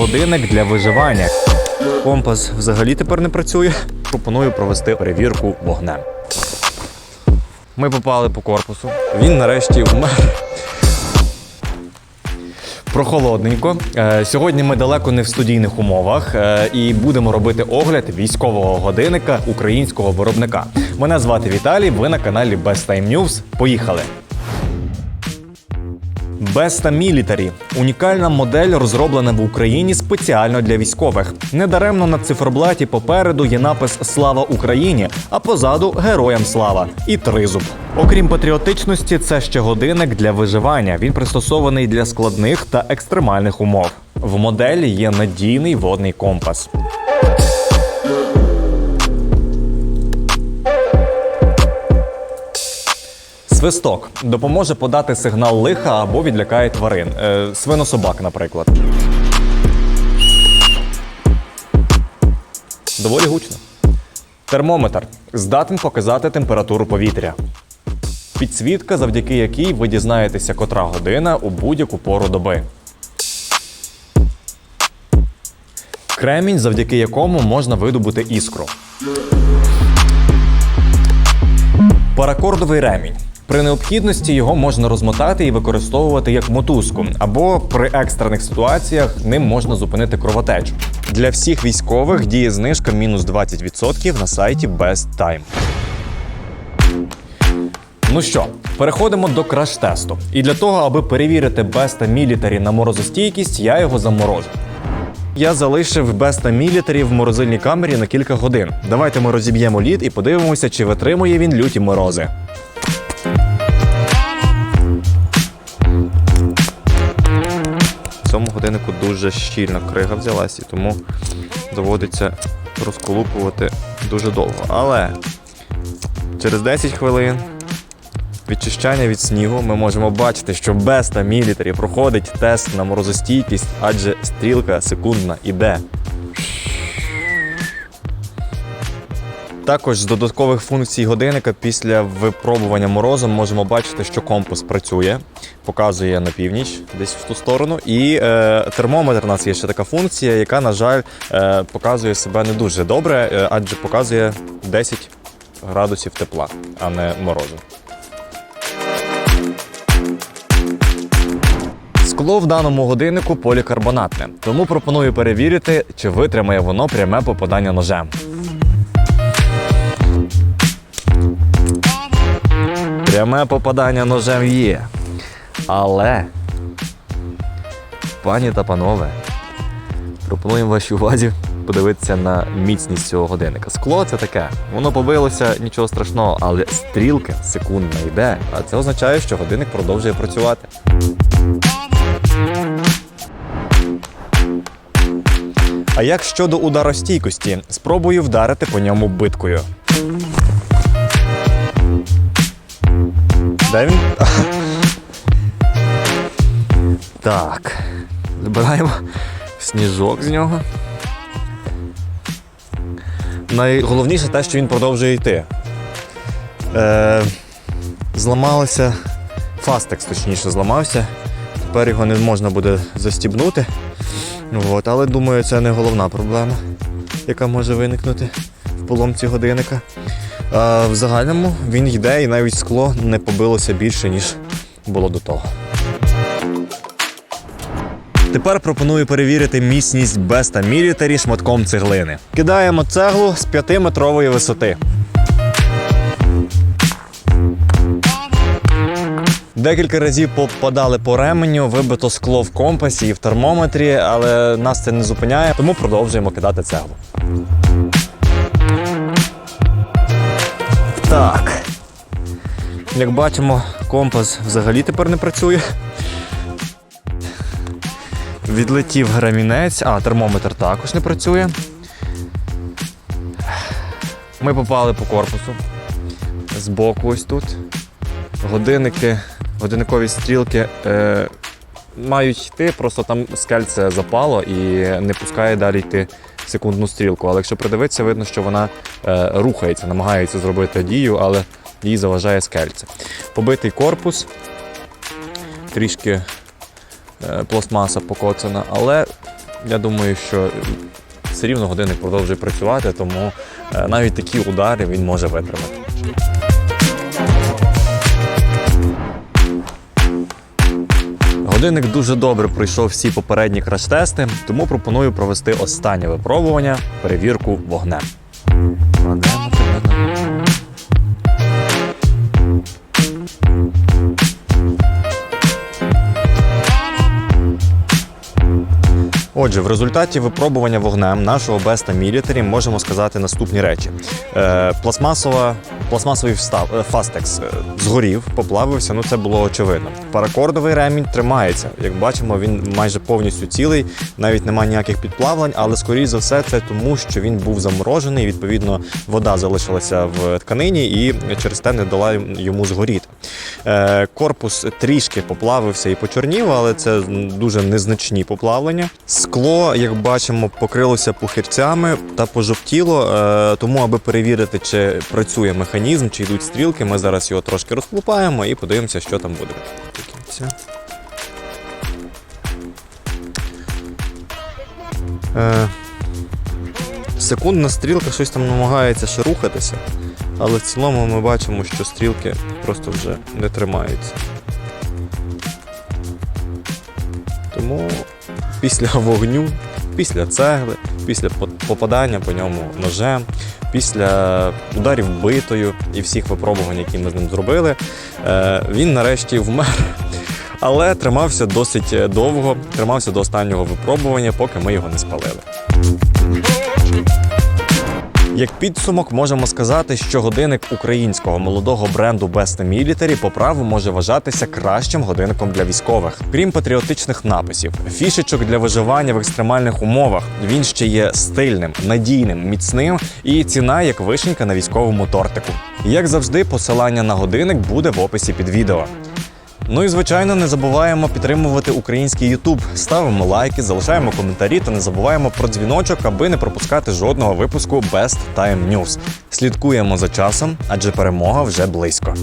Годинник для виживання. Компас взагалі тепер не працює. Пропоную провести перевірку вогнем. Ми попали по корпусу. Він нарешті вмер. Прохолодненько. Е, Сьогодні ми далеко не в студійних умовах е, і будемо робити огляд військового годинника українського виробника. Мене звати Віталій. Ви на каналі Best Time News. Поїхали! Besta Military – унікальна модель, розроблена в Україні спеціально для військових. Недаремно на циферблаті попереду є напис Слава Україні, а позаду Героям слава і тризуб. Окрім патріотичності, це ще годинник для виживання. Він пристосований для складних та екстремальних умов. В моделі є надійний водний компас. Свисток допоможе подати сигнал лиха або відлякає тварин. Е, свинособак, наприклад. Доволі гучно. Термометр здатен показати температуру повітря. Підсвітка, завдяки якій ви дізнаєтеся, котра година у будь-яку пору доби. Кремінь, завдяки якому можна видобути іскру. Паракордовий ремінь. При необхідності його можна розмотати і використовувати як мотузку, або при екстрених ситуаціях ним можна зупинити кровотечу. Для всіх військових діє знижка мінус 20% на сайті Best Time. Ну що, переходимо до краш-тесту. І для того, аби перевірити Besta Military на морозостійкість, я його заморозив. Я залишив Besta Military в морозильній камері на кілька годин. Давайте ми розіб'ємо лід і подивимося, чи витримує він люті морози. Годиннику дуже щільно крига взялась, і тому доводиться розколупувати дуже довго. Але через 10 хвилин відчищання від снігу ми можемо бачити, що Беста Мілітарі проходить тест на морозостійкість, адже стрілка секундна іде. Також з додаткових функцій годинника після випробування морозом можемо бачити, що компас працює, показує на північ, десь в ту сторону. І е, термометр у нас є ще така функція, яка, на жаль, е, показує себе не дуже добре, е, адже показує 10 градусів тепла, а не морозу. Скло в даному годиннику полікарбонатне, тому пропоную перевірити, чи витримає воно пряме попадання ножем. Пряме попадання ножем є. Але, пані та панове, пропонуємо вашій увазі подивитися на міцність цього годинника. Скло це таке, воно побилося, нічого страшного, але стрілка секундна йде, а це означає, що годинник продовжує працювати. А як щодо ударостійкості? Спробую вдарити по ньому биткою. Де він? Так. Збираємо сніжок з нього. Найголовніше те, що він продовжує йти. Е, зламалося. Фастекс, точніше, зламався. Тепер його не можна буде застібнути. От, але думаю, це не головна проблема, яка може виникнути в поломці годинника. В загальному він йде і навіть скло не побилося більше, ніж було до того. Тепер пропоную перевірити міцність Besta Military шматком цеглини. Кидаємо цеглу з 5-метрової висоти. Декілька разів попадали по ременю, вибито скло в компасі і в термометрі, але нас це не зупиняє, тому продовжуємо кидати цеглу. Так. Як бачимо, компас взагалі тепер не працює. Відлетів грамінець, а термометр також не працює. Ми попали по корпусу. Збоку ось тут. Годинники, годинникові стрілки е, мають йти, просто там скельце запало і не пускає далі йти секундну стрілку. Але якщо придивитися, видно, що вона е, рухається, намагається зробити дію, але їй заважає скельце. Побитий корпус, трішки е, пластмаса покоцана, але я думаю, що все рівно годинник продовжує працювати, тому е, навіть такі удари він може витримати. Годинник дуже добре пройшов всі попередні краш-тести, тому пропоную провести останнє випробування перевірку вогнем. Отже, в результаті випробування вогнем нашого Беста Military можемо сказати наступні речі: е, пластмасова, пластмасовий встав, е, фастекс е, згорів, поплавився, ну це було очевидно. Паракордовий ремінь тримається. Як бачимо, він майже повністю цілий, навіть немає ніяких підплавлень, але скоріш за все це тому, що він був заморожений. Відповідно, вода залишилася в тканині і через те не дала йому згоріти. Е, корпус трішки поплавився і почорнів, але це дуже незначні поплавлення. Скло, як бачимо, покрилося пухирцями та пожовтіло. Е, тому, аби перевірити, чи працює механізм, чи йдуть стрілки, ми зараз його трошки розклупаємо і подивимося, що там буде. Е, секундна стрілка щось там намагається ще рухатися, але в цілому ми бачимо, що стрілки просто вже не тримаються. Тому після вогню, після цегли, після попадання по ньому ножем, після ударів битою і всіх випробувань, які ми з ним зробили, е, він нарешті вмер. Але тримався досить е, довго, тримався до останнього випробування, поки ми його не спалили. Як підсумок можемо сказати, що годинник українського молодого бренду Best Military по праву може вважатися кращим годинником для військових. Крім патріотичних написів, фішечок для виживання в екстремальних умовах. Він ще є стильним, надійним, міцним і ціна як вишенька на військовому тортику. Як завжди, посилання на годинник буде в описі під відео. Ну і звичайно, не забуваємо підтримувати український YouTube. Ставимо лайки, залишаємо коментарі та не забуваємо про дзвіночок, аби не пропускати жодного випуску Best Time News. Слідкуємо за часом, адже перемога вже близько.